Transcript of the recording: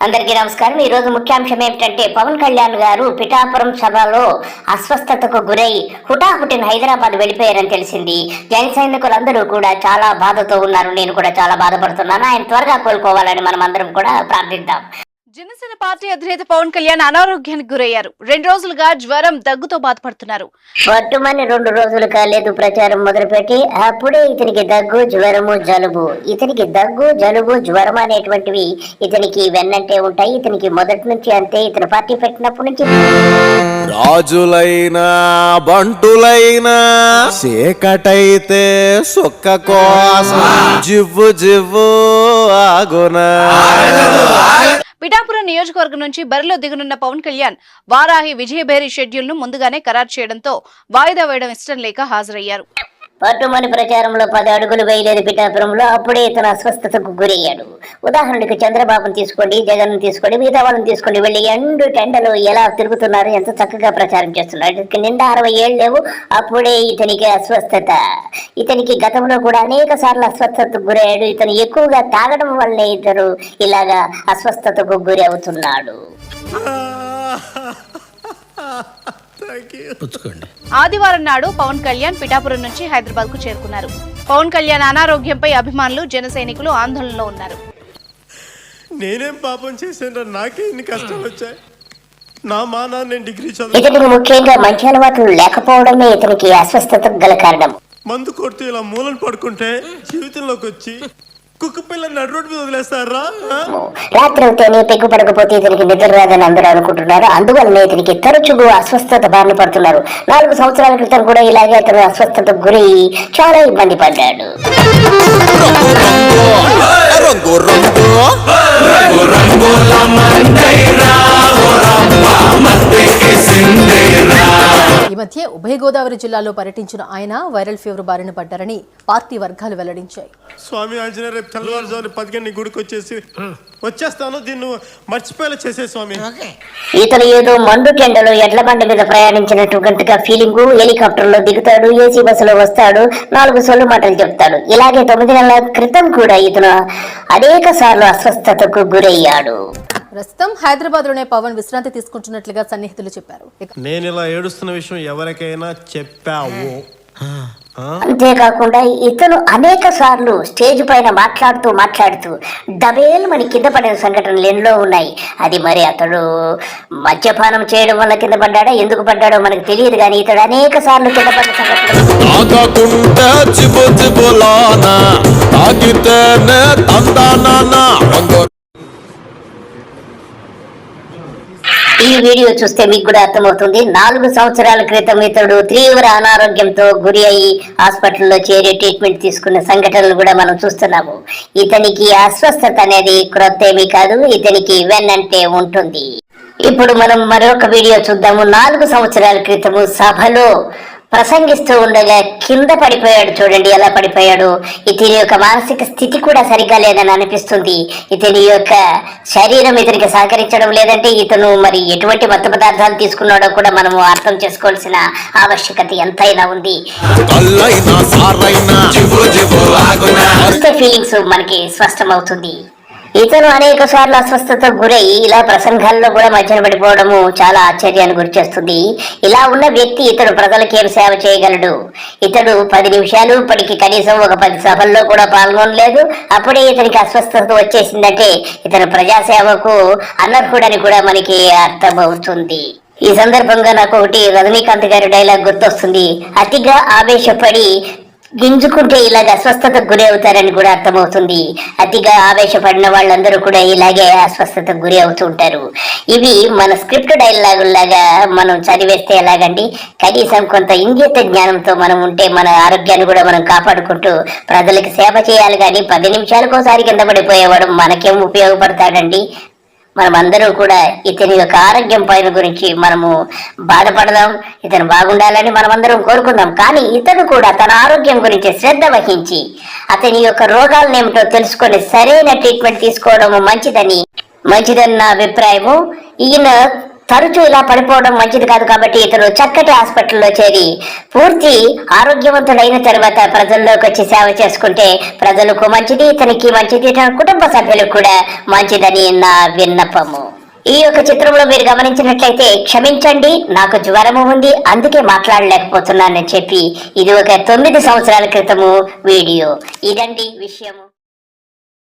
అందరికీ నమస్కారం. ఈ రోజు ముఖ్యాంశం ఏమిటంటే పవన్ కళ్యాణ్ గారు పిఠాపురం సభలో అస్వస్థతకు గురై హుటాహుటిన హైదరాబాద్ వెళ్ళిపోయారని తెలిసింది. జన సైనికులందరూ కూడా చాలా బాధతో ఉన్నారు. నేను కూడా చాలా బాధపడుతున్నాను. ఆయన త్వరగా కోలుకోవాలని మనం అందరం కూడా ప్రార్థిద్దాం. జనసేన పార్టీ అధినేత పవన్ కళ్యాణ్ అనారోగ్యానికి గురయ్యారు. రెండు రోజులుగా జ్వరం దగ్గుతో బాధపడుతున్నారు. వర్తమాని రెండు రోజులు కాలేదు ప్రచారం మొదలుపెట్టి అప్పుడే ఇతనికి దగ్గు జ్వరము జలుబు. ఇతనికి దగ్గు జలుబు జ్వరం అనేటువంటివి ఇతనికి వెన్నంటే ఉంటాయి. ఇతనికి మొదటి నుంచి అంతే ఇతను పార్టీ పెట్టినప్పటి నుంచి. రాజులైనా బంటులైనా చీకటైతే సుక్క కోసం జివ్వు జివ్వు ఆగునా. పిఠాపురం నియోజకవర్గం నుంచి బరిలో దిగనున్న పవన్ కళ్యాణ్ వారాహి విజయభేరి షెడ్యూల్ను ముందుగానే ఖరారు చేయడంతో వాయిదా వేయడం ఇష్టం లేక హాజరయ్యారు. పట్టుమని ప్రచారంలో పది అడుగులు వేయలేదు పిఠాపురంలో అప్పుడే ఇతను అస్వస్థతకు గురయ్యాడు. ఉదాహరణకు చంద్రబాబును తీసుకోండి జగన్ తీసుకోండి మిగతా వాళ్ళని తీసుకోండి వెళ్ళి ఎండు టెండలు ఎలా తిరుగుతున్నారు ఎంత చక్కగా ప్రచారం చేస్తున్నారు. ఇతనికి నిండా అరవై ఏళ్ళు లేవు అప్పుడే ఇతనికి అస్వస్థత. ఇతనికి గతంలో కూడా అనేక సార్లు అస్వస్థతకు గురయ్యాడు. ఇతను ఎక్కువగా తాగడం వల్లే ఇతను ఇలాగా అస్వస్థతకు గురి అవుతున్నాడు ఆదివారం నాడు పవన్ కళ్యాణ్ పిఠాపురం నుంచి హైదరాబాద్కు చేరుకున్నారు. పవన్ కళ్యాణ్ అనారోగ్యంపై అభిమానులు జన సైనికులు ఆందోళనలో ఉన్నారు. నేనేం పాపం చేశాను నాకే ఇన్ని కష్టాలు వచ్చాయి. నా మానా నేను డిగ్రీ చదువు ఇతనికి ముఖ్యంగా మంచి అలవాట్లు లేకపోవడమే ఇతనికి అస్వస్థతకు గల కారణం. మందు కొడుతూ ఇలా మూలను పడుకుంటే జీవితంలోకి వచ్చి కుక్క పిల్ల నడు రోడ్డు మీద వదిలేస్తారా? రాత్రి అవుతేనే పెగ్గు పడకపోతే ఇతనికి నిద్ర రాదని అందరూ అనుకుంటున్నారు. అందువల్లనే ఇతనికి తరచుగా అస్వస్థత బారిన పడుతున్నారు. నాలుగు సంవత్సరాల క్రితం కూడా ఇలాగే అతను అస్వస్థతకు గురి చాలా ఇబ్బంది పడ్డాడు. ఉభయ గోదావరి జిల్లాలో పర్యటించిన ఆయన వైరల్ ఫీవర్ బారిన పడ్డారని పార్టీ వర్గాలు వెల్లడించాయి. స్వామి ఆంజనేయ రేపు తెల్లవారుజామున పదిహేను గుడికి వచ్చేసి వచ్చేస్తాను దీన్ని మర్చిపోయేలా చేసే స్వామి. ఇతను ఏదో మండు టెండలో ఎడ్ల బండి మీద ప్రయాణించినట్టు గంటగా ఫీలింగ్ హెలికాప్టర్లో దిగుతాడు ఏసీ బస్సులో వస్తాడు నాలుగు సొల్లు మాటలు చెప్తాడు. ఇలాగే తొమ్మిది నెలల క్రితం కూడా ఇతను అనేక సార్లు అస్వస్థతకు గురయ్యాడు. ప్రస్తుతం హైదరాబాద్లోనే పవన్ విశ్రాంతి తీసుకుంటున్నట్లుగా సన్నిహితులు చెప్పారు. నేను ఇలా ఏడుస్తున్న విషయం ఎవరికైనా చెప్పావు. అంతేకాకుండా ఇతను అనేక సార్లు స్టేజ్ పైన మాట్లాడుతూ మాట్లాడుతూ డబేలు మన కింద పడిన సంఘటనలు ఎన్నో ఉన్నాయి. అది మరి అతడు మద్యపానం చేయడం వల్ల కింద పడ్డాడా ఎందుకు పడ్డాడో మనకు తెలియదు కానీ ఇతడు అనేక సార్లు కింద పడిన సంఘటనలు. ఈ వీడియో చూస్తే మీకు కూడా అర్థమవుతుంది. నాలుగు సంవత్సరాల క్రితం ఇతడు తీవ్ర అనారోగ్యంతో గురి అయి హాస్పిటల్లో చేరి ట్రీట్మెంట్ తీసుకున్న సంఘటనలు కూడా మనం చూస్తున్నాము. ఇతనికి అస్వస్థత అనేది క్రొత్త ఏమీ కాదు ఇతనికి వెన్నంటే ఉంటుంది. ఇప్పుడు మనం మరొక వీడియో చూద్దాము. నాలుగు సంవత్సరాల క్రితము సభలో ప్రసంగిస్తూ ఉండగా కింద పడిపోయాడు చూడండి ఎలా పడిపోయాడు? ఇతని యొక్క మానసిక స్థితి కూడా సరిగ్గా లేదని అనిపిస్తుంది. ఇతని యొక్క శరీరం ఇతనికి సహకరించడం లేదంటే ఇతను మరి ఎటువంటి మత్తు పదార్థాలు తీసుకున్నాడో కూడా మనము అర్థం చేసుకోవాల్సిన ఆవశ్యకత ఎంతైనా ఉంది. ఫీలింగ్స్ మనకి స్పష్టమవుతుంది. ఇతను అనేక సార్లు అస్వస్థతకు గురై ఇలా ప్రసంగాల్లో కూడా మధ్యన పడిపోవడము చాలా ఆశ్చర్యాన్ని గురిచేస్తుంది ఇలా ఉన్న వ్యక్తి ఇతడు ప్రజలకు సేవ చేయగలడు? ఇతడు పది నిమిషాలు ఇప్పటికి కనీసం ఒక పది సభల్లో కూడా పాల్గొనలేదు. అప్పుడే ఇతనికి అస్వస్థత వచ్చేసిందంటే ఇతను ప్రజాసేవకు అనర్హుడని కూడా మనకి అర్థమవుతుంది. ఈ సందర్భంగా నాకు ఒకటి రజనీకాంత్ గారి డైలాగ్ గుర్తొస్తుంది. అతిగా ఆవేశపడి గింజుకుంటే ఇలాగ అస్వస్థతకు గురి అవుతారని కూడా అర్థమవుతుంది. అతిగా ఆవేశపడిన వాళ్ళందరూ కూడా ఇలాగే అస్వస్థతకు గురి అవుతూ ఉంటారు. ఇవి మన స్క్రిప్ట్ డైలాగ్ లాగా మనం చదివేస్తే ఎలాగండి? కనీసం కొంత ఇంగిత జ్ఞానంతో మనం ఉంటే మన ఆరోగ్యాన్ని కూడా మనం కాపాడుకుంటూ ప్రజలకు సేవ చేయాలి కానీ పది నిమిషాలకోసారి కింద పడిపోయేవాడు మనకేం ఉపయోగపడతాడండి? మనమందరూ కూడా ఇతని యొక్క ఆరోగ్యం పైన గురించి మనము బాధపడదాం ఇతను బాగుండాలని మనమందరం కోరుకుందాం. కానీ ఇతను కూడా తన ఆరోగ్యం గురించి శ్రద్ధ వహించి అతని యొక్క రోగాలను ఏమిటో తెలుసుకొని సరైన ట్రీట్మెంట్ తీసుకోవడం మంచిదని మంచిదని నా అభిప్రాయము. ఈయన తరచూ ఇలా పడిపోవడం మంచిది కాదు కాబట్టి ఇతను చక్కటి హాస్పిటల్లో చేరి పూర్తి ఆరోగ్యవంతుడైన తర్వాత ప్రజల్లోకి వచ్చి సేవ చేసుకుంటే ప్రజలకు మంచిది ఇతనికి మంచిది కుటుంబ సభ్యులకు కూడా మంచిదని నా విన్నపము. ఈ యొక్క చిత్రంలో మీరు గమనించినట్లయితే క్షమించండి నాకు జ్వరము ఉంది అందుకే మాట్లాడలేకపోతున్నానని చెప్పి ఇది ఒక తొమ్మిది సంవత్సరాల క్రితము వీడియో. ఇదండి విషయము.